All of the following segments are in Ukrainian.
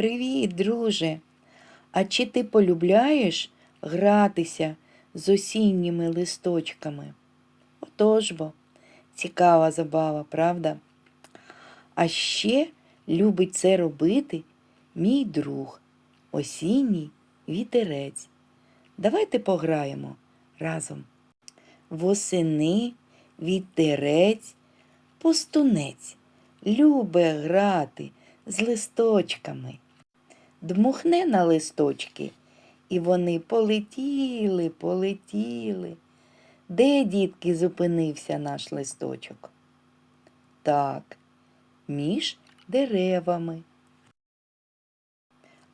Привіт, друже. А чи ти полюбляєш гратися з осінніми листочками? Отож бо, цікава забава, правда? А ще любить це робити мій друг, осінній вітерець. Давайте пограємо разом. Восени вітерець, пустунець, любе грати з листочками. Дмухне на листочки, і вони полетіли, полетіли. Де, дітки, зупинився наш листочок? Так, між деревами.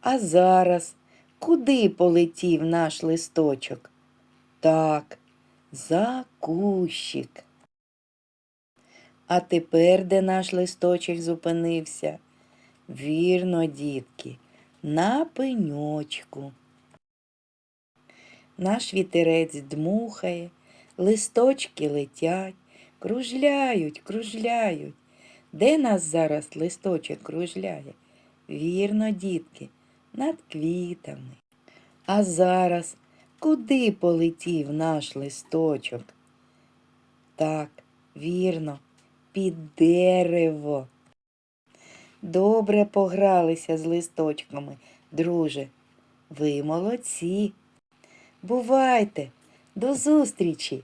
А зараз куди полетів наш листочок? Так, за кущик. А тепер де наш листочок зупинився? Вірно, дітки, на пеньочку. Наш вітерець дмухає, листочки летять, кружляють, кружляють. Де нас зараз листочок кружляє? Вірно, дітки, над квітами. А зараз куди полетів наш листочок? Так, вірно, під дерево. Добре погралися з листочками, друже. Ви молодці. Бувайте, до зустрічі!